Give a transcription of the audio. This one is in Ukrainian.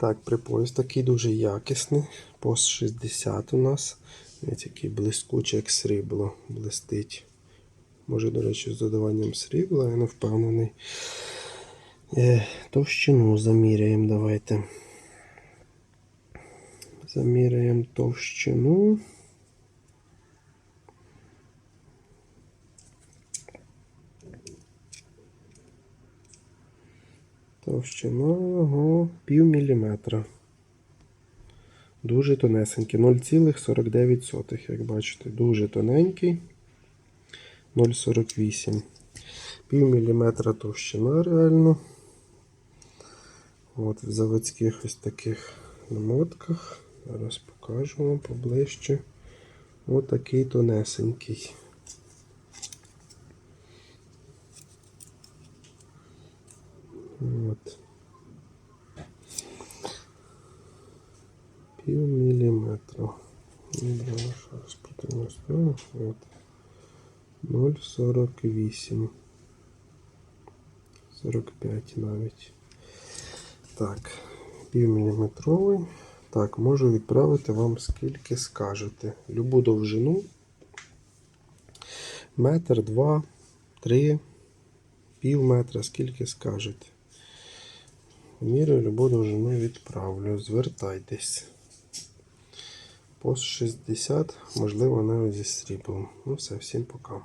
Так, припояс такий дуже якісний. Пост 60 у нас. Ось який блискучий, як срібло блистить. Може, до речі, з додаванням срібла, я не впевнений. Е, товщину заміряємо, давайте. Заміряємо товщину. Товщина його пів міліметра. Дуже тонесенький. 0,49, як бачите, дуже тоненький. 0,48. Пів міліметра товщина реально. От в заводських ось таких намотках. Зараз покажу вам поближче. Ось такий тонесенький. От. Пів міліметра. Ну. От. 0,48. 45 навіть. Так, півміліметровий. Так, можу відправити вам скільки скажете. Любу довжину. Метр, два, три, пів метра, скільки скажете. Мірю любу довжину відправлю. Звертайтесь. Пост 60, можливо, навіть зі сріблом. Ну все, всім пока.